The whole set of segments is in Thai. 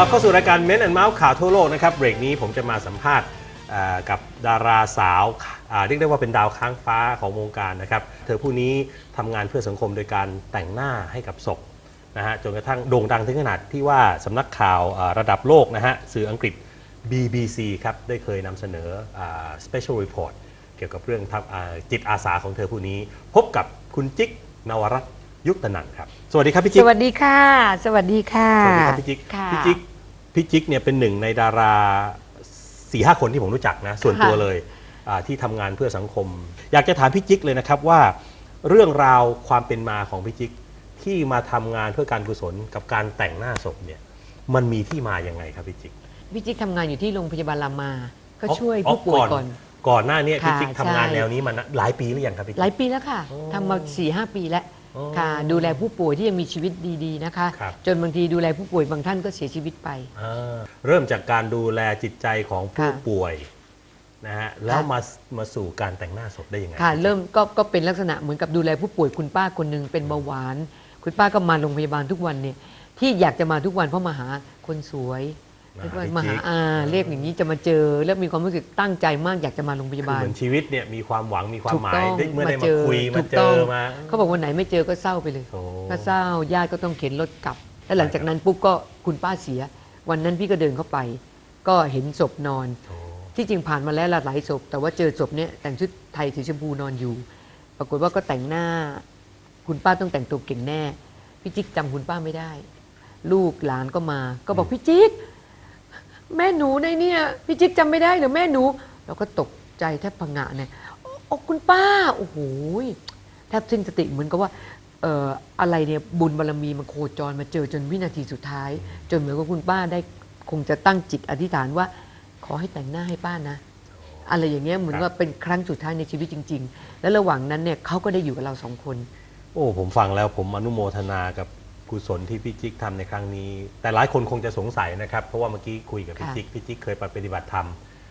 กลับเข้าสู่รายการเม้นแอนเมาส์ข่าวทั่วโลกนะครับเบรกนี้ผมจะมาสัมภาษณ์อ่ากับดาราสาวอ่าเรียกได้ว่าเป็นดาวค้างฟ้าของวงการนะครับ เธอผู้นี้ทำงานเพื่อสังคมโดยการแต่งหน้าให้กับศพนะฮะจนกระทั่งโด่งดังถึงขนาดที่ว่าสำนักข่าวอ่าระดับโลกนะฮะสื่ออังกฤษ BBC ครับได้เคยนำเสนออ่า special report เกี่ยวกับเรื่องทำอ่าจิตอาสาของเธอผู้นี้ พบกับคุณจิ๊กนวรัตน์ยุคตนันท์ครับ สวัสดีครับพี่จิ๊สก วัสดีค่ะ สวัสดีค่ะ สวัสดีครับพี่จิ๊ก ค่ะ พี่จิ๊ก พี่จิ๊กเนี่ยเป็นหนึ่งในดาราสี่ห้าคนที่ผมรู้จักนะ ส่วนตัวเลยอ่าที่ทำงานเพื่อสังคม อยากจะถามพี่จิ๊กเลยนะครับว่า เรื่องราวความเป็นมาของพี่จิ๊กที่มาทำงานเพื่อการกุศลกับการแต่งหน้าศพเนี่ยมันมีที่มาอย่างไงครับพี่จิ๊ก พี่จิ๊กทำงานอยู่ที่โรงพยาบาลรามา ก็อ๋อช่วยอ๋อผู้ป่วยก่อน ก่อนหน้าเนี้ค่ะพี่จิ๊กทำงานใช่ แนวนี้มานะหลายปีหรือยังครับพี่หจิ๊ลายกปีแล้วค่ะโอ้ทำมา4ี่หปีแล้วโอ้ ค่ะดูแลผู้ป่วยที่ยังมีชีวิตดีๆนะคะ ครับ จนบางทีดูแลผู้ป่วยบางท่านก็เสียชีวิตไป อ่าเริ่มจากการดูแลจิตใจของผู้ค่ะป่วยนะฮะแล้วค่ะ มามาสู่การแต่งหน้าศพได้ยังไงค่ะพี่จิ๊กเริ่มก็ก็เป็นลักษณะเหมือนกับดูแลผู้ป่วยคุณป้าคนหนึ่งเป็นเบาหวาน คุณป้าก็มาโรงพยาบาลทุกวันเนี่ยที่อยากจะมาทุกวันเพราะมาหาคนสวยมา เรียกหาว่าพี่มาหาจิ๊กอาเรียกอย่างนี้จะมาเจอ แล้วมีความรู้สึกตั้งใจมากอยากจะมาโรงพยาาคือบเหลมือนชีวิตเนี่ยมีความหวังมีความถูกหมาต้ยองได้เมื่อได้มามาเจอคุยมาถูกเจต้อองมาเขาบอกวันไหนไม่เจอก็เศร้าไปเลยโอ้ก็เศร้าญาติก็ต้องเข็นรถกลับ แล้วหลังจากนั้นปุ๊บก็คุณป้าเสีย วันนั้นพี่ก็เดินเข้าไป ก็เห็นศพนอนโอ้ที่จริงผ่านมาแล้วหลายศพ แต่ว่าเจอศพเนี่ยแต่งชุดไทยสีชมพูนอนอยู่ ปรากฏว่าก็แต่งหน้า คุณป้าต้องแต่งตัวเก่งแน่พี่จิ๊กจำคุณป้าไม่ได้ ลูกหลานก็มา ก็บอกพี่จิ๊ก แม่หนูในเนี่ยพี่จิ๊กจำไม่ได้เหรือแม่หนู เราก็ตกใจแทบพังงะเนี่ยโอ้คุณป้า โอ้โหแทบสิ้นสติเหมือนกับว่าเอ่ออะไรเนี่ยบุญบารมีมันโคจรมาเจอจนวินาทีสุดท้าย จนเหมือนกับคุณป้าได้คงจะตั้งจิตอธิษฐานว่า ขอให้แต่งหน้าให้ป้านะ อะไรอย่างเงี้ยเหมือนว่าเป็นครั้งสุดท้ายในชีวิตจริง ๆ แล้วระหว่างนั้นเนี่ยเขาก็ได้อยู่กับเราสองคน โอ้ผมฟังแล้วผมอนุโมทนากับ กุศลที่พี่จิ๊กทำในครั้งนี้ แต่หลายคนคงจะสงสัยนะครับ เพราะว่าเมื่อกี้คุยกับพี่ค่ะ จิ๊กพี่จิ๊กเคยไปปฏิบัติธรรม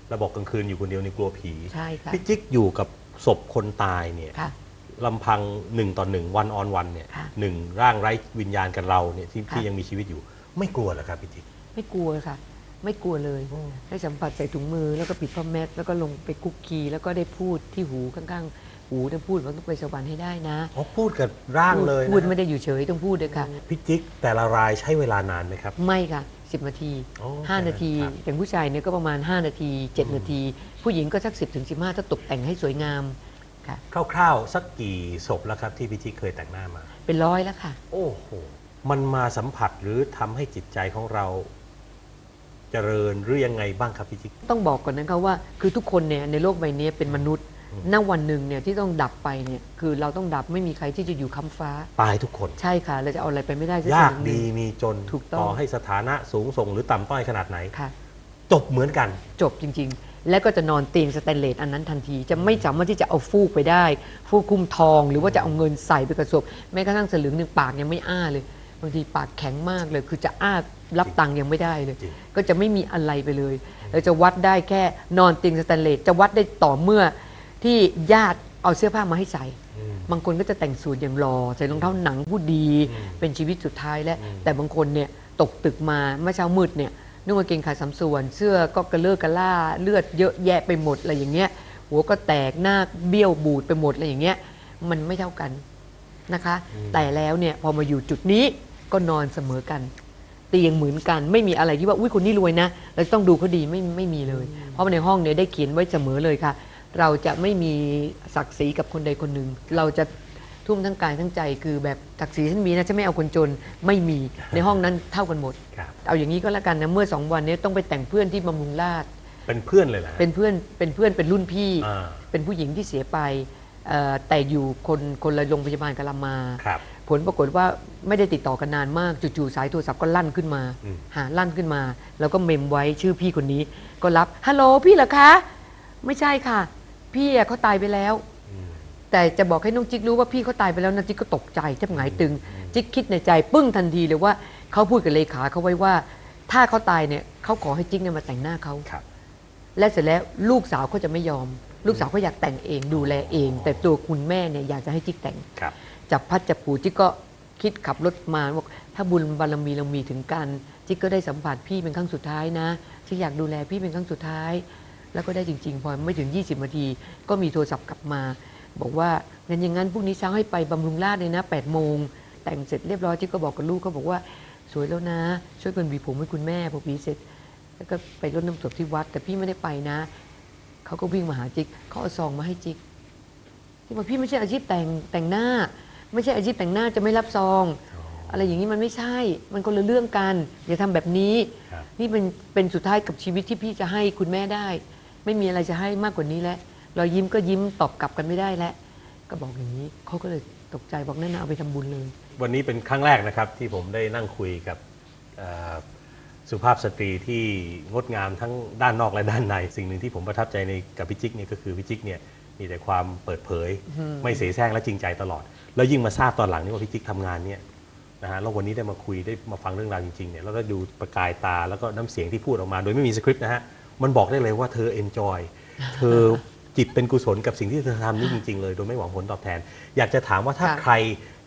แล้วบอกกลางคืนอยู่คนเดียวในกลัวผีใช่ค่ะพี่จิ๊กอยู่กับศพคนตายเนี่ยค่ะ ลำพังหนึ่งต่อหนึ่งวันออนวันเนี่ยค่ะหนึ่งร่างไร้วิญญาณกับเราเนี่ยที่ค่ะ ที่ยังมีชีวิตอยู่ ไม่กลัวเหรอครับพี่จิ๊ก ไม่กลัวค่ะ ไม่กลัวเลยได้สัมผัสใส่ถุงมือแล้วก็ปิดผ้าแมสแล้วก็ลงไปคุกคีแล้วก็ได้พูดที่หูข้างๆ หูได้พูดว่าต้องไปสวรรค์ให้ได้นะอ๋อพูดกับร่างพูดเลยนะพูดไม่ได้อยู่เฉยต้องพูดเลยค่ะพี่จิ๊กแต่ละรายใช้เวลานานไหมครับ ไม่ค่ะ10 นาทีโอ้5นาทีครับอย่างผู้ชายเนี่ยก็ประมาณ 5 นาที 7 นาที ผู้หญิงก็สัก 10ถึง15 ถ้าตกแต่งให้สวยงามค่ะคร่าวๆ สักกี่ศพแล้วครับที่พี่จิ๊กเคยแต่งหน้ามา เป็นร้อยแล้วค่ะ โอ้โหมันมาสัมผัสหรือทำให้จิตใจของเราเจริญหรือยังไงบ้างครับพี่จิ๊ก ต้องบอกก่อนนะคะว่าคือทุกคนเนี่ยในโลกใบนี้เป็นมนุษย์ณวันหนึ่งเนี่ยที่ต้องดับไปเนี่ยคือเราต้องดับไม่มีใครที่จะอยู่ค้ำฟ้า ตายทุกคนใช่ค่ะเราจะเอาอะไรไปไม่ได้สัยากสิ่งหนึ่ดีงมีจนถูกต้องต่อให้สถานะสูงส่งหรือต่ำต้อยขนาดไหนค่ะจบเหมือนกัน จบจริง ๆ และก็จะนอนเตียงสแตนเลสอันนั้นทันที จะไม่สามารถที่จะเอาฟูกไปได้ ฟูกคลุมทอง หรือว่าจะเอาเงินใส่ไปกระสบแม้กระทั่งสลึงหนึ่งปากยังไม่อ้าเลย บางทีปากแข็งมากเลย คือจะอ้ารับตังค์ยังไม่ได้เลย จริง ก็จะไม่มีอะไรไปเลยเราจะวัดได้แค่นอนเตียงสแตนเลสจะวัดได้ต่อเมื่อที่ญาติเอาเสื้อผ้ามาให้ใส่ อืม บางคนก็จะแต่งสูทอย่างรอใส่รองเท้าหนังผู้ดี อืมเป็นชีวิตสุดท้ายแล้ว อืม แต่บางคนเนี่ยตกตึกมาเมื่อเช้ามืดเนี่ยนุ่งกางเกงขาสามส่วน เสื้อก็กระเลิกกระล่าเลือดเยอะแยะไปหมดอะไรอย่างเงี้ย หัวก็แตกหน้าเบี้ยวบูดไปหมดอะไรอย่างเงี้ย มันไม่เท่ากันนะคะ แต่แล้วเนี่ยพอมาอยู่จุดนี้ ก็นอนเสมอกันเตียงเหมือนกันไม่มีอะไรที่ว่าอุ้ยคนนี้รวยนะเราจะต้องดูเขาดีไม่ไม่มีเลย เพราะในห้องเนี่ยได้เขียนไว้เสมอเลยค่ะ เราจะไม่มีศักดิ์ศรีกับคนใดคนหนึ่ง เราจะทุ่มทั้งกายทั้งใจคือแบบศักดิ์ศรีฉันมีนะฉันไม่เอาคนจนไม่มีในห้องนั้นเท่ากันหมดครับเอาอย่างนี้ก็แล้วกันนะเมื่อสองวันนี้ต้องไปแต่งเพื่อนที่บำรุงราษฎร์เป็นเพื่อนเลยนะเป็นเพื่อนเป็นเพื่อนเป็นรุ่นพี่อ่าเป็นผู้หญิงที่เสียไปเอ่อแต่อยู่คนคนละโรงพยาบาลกาลามาครับ ผลปรากฏว่าไม่ได้ติดต่อกันนานมากจู่ๆสายโทรศัพท์ก็ลั่นขึ้นมาอืมหาลั่นขึ้นมา แล้วก็เมมไว้ชื่อพี่คนนี้ ก็รับฮัลโหลพี่เหรอคะ ไม่ใช่ค่ะ พี่อะเขาตายไปแล้วอืมแต่จะบอกให้น้องจิ๊กรู้ว่าพี่เขาตายไปแล้วนะจิ๊กก็ตกใจแทบหงายตึง จิ๊กคิดในใจปึ้งทันทีเลยว่าเขาพูดกับเลขาเขาไว้ว่า ถ้าเขาตายเนี่ยเขาขอให้จิ๊กเนี่ยมาแต่งหน้าเขาครับและเสร็จแล้วลูกสาวเขาจะไม่ยอม ลูกสาวเขาอยากแต่งเองดูแลเอง แต่ตัวคุณแม่เนี่ยอยากจะให้จิ๊กแต่งครับ จับพัดจับผูจิ๊กก็คิดขับรถมาบอกถ้าบุญบารมีเรามีถึงกันจิ๊กก็ได้สัมผัสพี่เป็นครั้งสุดท้ายนะจิ๊กอยากดูแลพี่เป็นครั้งสุดท้าย แล้วก็ได้จริง ๆ พอไม่ถึง 20นาทีก็มีโทรศัพท์กลับมา บอกว่างั้นอย่างนั้นพรุ่งนี้เช้าให้ไปบำรุงราษฎร์เลยนะ8โมงแต่งเสร็จเรียบร้อยจิ๊กก็บอกกับลูกเขาบอกว่าสวยแล้วนะ ช่วยเป็นหวีผมให้คุณแม่พอหวีเสร็จแล้วก็ไปรดน้ำศพที่วัด แต่พี่ไม่ได้ไปนะ เขาก็วิ่งมาหาจิ๊กเขาเอาซองมาให้จิ๊กที่บอกพี่ไม่ใช่อาชีพแต่งแต่งหน้า ไม่ใช่อาชีพแต่งหน้าจะไม่รับซอง อะไรอย่างนี้มันไม่ใช่ มันคนละเรื่องกัน อย่าทำแบบนี้ ครับ นี่เป็นเป็นสุดท้ายกับชีวิตที่พี่จะให้คุณแม่ได้ ไม่มีอะไรจะให้มากกว่านี้แล้วเรายิ้มก็ยิ้มตอบกลับกันไม่ได้แล้วก็บอกอย่างนี้เขาก็เลยตกใจบอกนั่นนะเอาไปทำบุญเลย วันนี้เป็นครั้งแรกนะครับที่ผมได้นั่งคุยกับเอ่อ สุภาพสตรีที่งดงามทั้งด้านนอกและด้านใน สิ่งหนึ่งที่ผมประทับใจในกับพี่จิ๊กเนี่ยก็คือพี่จิ๊กเนี่ยมีแต่ความเปิดเผย ไม่เสแสร้งและจริงใจตลอด แล้วยิ่งมาทราบตอนหลังนี่ว่าพี่จิ๊กทำงานเนี่ยนะฮะแล้ววันนี้ได้มาคุยได้มาฟังเรื่องราวจริงๆเนี่ยแล้วก็ดูประกายตาแล้วก็น้ำเสียงที่พูดออกมา โดยไม่มีสคริปต์นะฮะมันบอกได้เลยว่าเธอเอนจอยเธอ จิตเป็นกุศลกับสิ่งที่เธอทำนี่จริง ๆ เลย โดยไม่หวังผลตอบแทน อยากจะถามว่าถ้าค่ะ ใคร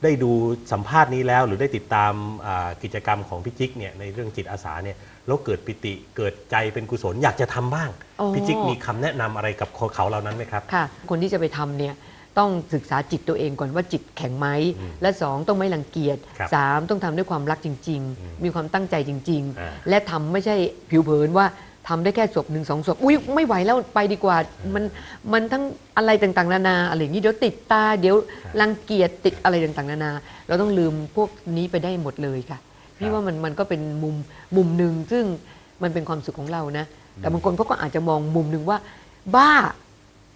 ได้ดูสัมภาษณ์นี้แล้ว หรือได้ติดตามอ่ากิจกรรมของพี่จิ๊กเนี่ยในเรื่องจิตอาสาเนี่ยแล้วเกิดปิติเกิดใจเป็นกุศล อยากจะทำบ้างอ๋อพี่จิ๊กมีคำแนะนำอะไรกับเขาเหล่านั้นไหมครับ ค่ะ คนที่จะไปทำเนี่ยต้องศึกษาจิตตัวเองก่อนว่าจิตแข็งไหม อืมและสองต้องไม่รังเกียจครับสามต้องทำด้วยความรักจริง อืมๆ มีความตั้งใจจริง อ่า ๆ และทำไม่ใช่ผิวเผินว่า ทำได้แค่ศพหนึ่งสองศพอุ้ยไม่ไหวแล้วไปดีกว่า มันมันทั้งอะไรต่างๆ นานาอะไรอย่างนี้เดี๋ยวติดตาเดี๋ยวรังเกียจติดอะไรต่างๆ นานา เราต้องลืมพวกนี้ไปได้หมดเลยค่ะพี่ว่ามันมันก็เป็นมุมมุมหนึ่งซึ่งมันเป็นความสุขของเรานะ แต่บางคนเขาก็อาจจะมองมุมหนึ่งว่า บ้า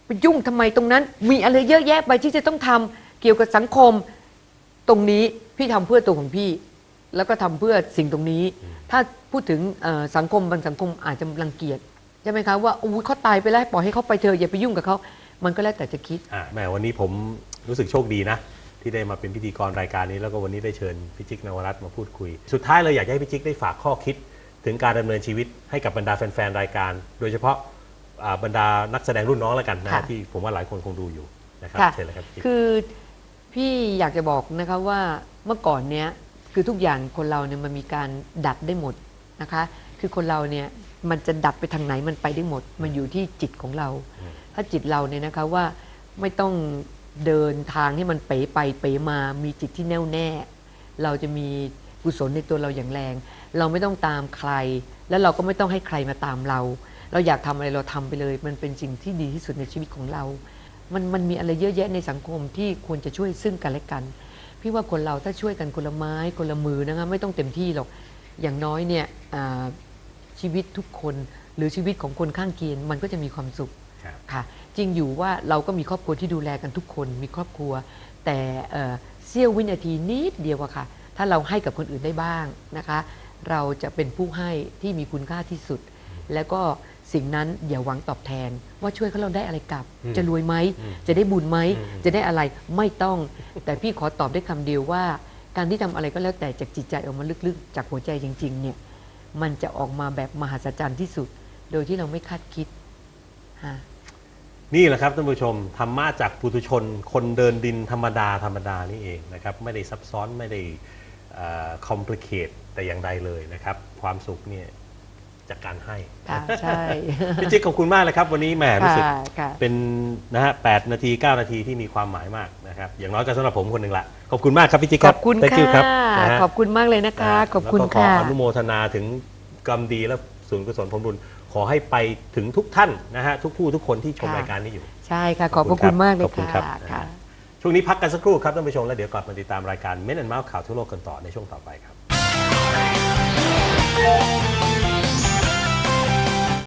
ไปยุ่งทำไมตรงนั้น มีอะไรเยอะแยะไปที่จะต้องทำเกี่ยวกับสังคม ตรงนี้พี่ทำเพื่อตัวของพี่ แล้วก็ทำเพื่อสิ่งตรงนี้ ถ้าพูดถึงเอ่อสังคมบางสังคมอาจจะรังเกียจใช่ไหมคะว่าอู้เขาตายไปแล้วปล่อยให้เขาไปเถอะอย่าไปยุ่งกับเขา มันก็แล้วแต่จะคิดอะแหมวันนี้ผมรู้สึกโชคดีนะ ที่ได้มาเป็นพิธีกรรายการนี้ แล้วก็วันนี้ได้เชิญพี่จิ๊กนวรัตน์มาพูดคุย สุดท้ายเลยอยากจะให้พี่จิ๊กได้ฝากข้อคิด ถึงการดำเนินชีวิตให้กับบรรดาแฟนๆรายการ โดยเฉพาะอ่าบรรดานักแสดงรุ่นน้องแล้วกันนะฮะค่ะที่ผมว่าหลายคนคงดูอยู่นะครับค่ะเชิญเลยครับพี่จิ๊กคือพี่อยากจะบอกนะคะว่าเมื่อก่อนเนี้ย คือทุกอย่างคนเราเนี่ยมันมีการดัดได้หมดนะคะ คือคนเราเนี่ยมันจะดัดไปทางไหนมันไปได้หมด มันอยู่ที่จิตของเราอืมถ้าจิตเราเนี่ยนะคะว่าไม่ต้องเดินทางให้มันเป๋ไปเป๋มามีจิตที่แน่วแน่ เราจะมีกุศลในตัวเราอย่างแรง เราไม่ต้องตามใคร แล้วเราก็ไม่ต้องให้ใครมาตามเรา เราอยากทำอะไรเราทำไปเลย มันเป็นสิ่งที่ดีที่สุดในชีวิตของเรา มันมันมีอะไรเยอะแยะในสังคมที่ควรจะช่วยซึ่งกันและกัน พี่ว่าคนเราถ้าช่วยกันคนละไม้คนละมือนะคะไม่ต้องเต็มที่หรอกอย่างน้อยเนี่ยอ่าชีวิตทุกคนหรือชีวิตของคนข้างเคียงมันก็จะมีความสุขครับค่ะ จริงอยู่ว่าเราก็มีครอบครัวที่ดูแลกันทุกคนมีครอบครัว แต่เอ่อเสี้ยววินาทีนิดเดียวอะค่ะ ถ้าเราให้กับคนอื่นได้บ้างนะคะ เราจะเป็นผู้ให้ที่มีคุณค่าที่สุด แล้วก็ สิ่งนั้นอย่าหวังตอบแทน ว่าช่วยเขาเราได้อะไรกลับอืมจะรวยไหมอืมจะได้บุญไหมอืมจะได้อะไรไม่ต้อง แต่พี่ขอตอบได้คำเดียวว่า การที่ทำอะไรก็แล้วแต่จากจิตใจออกมาลึกๆ จากหัวใจจริง ๆ เนี่ยมันจะออกมาแบบมหัศจรรย์ที่สุด โดยที่เราไม่คาดคิดฮะนี่แหละครับท่านผู้ชมธรรมะจากปุถุชน คนเดินดินธรรมดาธรรมดานี่เองนะครับไม่ได้ซับซ้อนไม่ได้คอมพลีเคทแต่อย่างใดเลยนะครับ ความสุขเนี่ย จากการให้ค่ะใช่ พี่จิ๊กขอบคุณมากเลยครับ วันนี้แหมรู้สึกค่ะค่ะ เป็นนะฮะแนาที 9 นาทีที่มีความหมายมากนะครับ อย่างน้อยก็สำหรับผมคนหนึ่งละ ขอบคุณมากครับพี่จิ๊กขครัอบคุณ Thank you ค่ะครับนะฮะขอบคุณมากเลยนะคะ ขอบคุณแล้วก็ขอค่ะ อนุโมทนาถึงกรรมดีและส่วนกุศลผลบุญขอให้ไปถึงทุกท่านนะฮะทุกผู้ทุกคนที่ชมค่ะ รายการนี้อยู่ ใช่ค่ะ ขอบพระคุณมากเลยขอบคุณค่ะครับค่ะ ช่วงนี้พักกันสักครู่ครับท่านผู้ชมแล้วเดี๋ยวกลับมาติดตามรายการเม้นแอนด์เมาส์ข่าวทั่วโลกกันต่อในช่วงต่อไปครับ